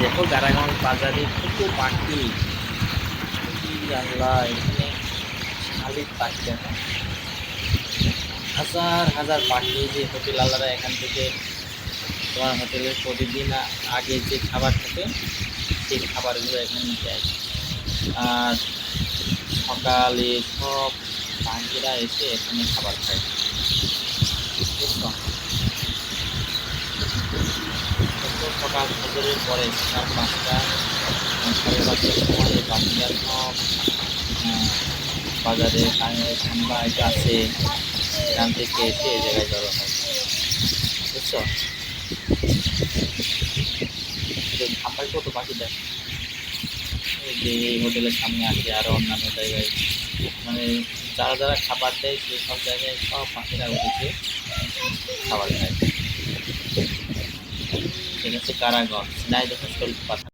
দেখো গারাগঞ্জ বাজারে কত পাখি। এখানে শালিক পাখি হাজার হাজার পাখি যে হোটেল আল্লাহরা এখান থেকে তোমার হোটেলের প্রতিদিন আগে যে খাবার থাকে, সেই খাবারগুলো এখানে দেয় আর সকালে সব পাখিরা এসে এখানে খাবার খায় বুঝছ তো সকাল ফজরের পরে সকাল পাঁচটা, সাড়ে পাঁচটার সময় বাজারে ঠান্ডা এটা আছে এখান থেকে এসে এই জায়গায় জড়ো হয়। বুঝছ? ঠান্ডায় কত পাখি যে এই হোটেলের সামনে আছে আরও অন্যান্য জায়গায়। মানে যারা যারা খাবার দেয় সেই সব জায়গায় সব পাখিরা উঠেছে খাবার খায়। ঠিক আছে কারাগর দেখো শরীর পাথর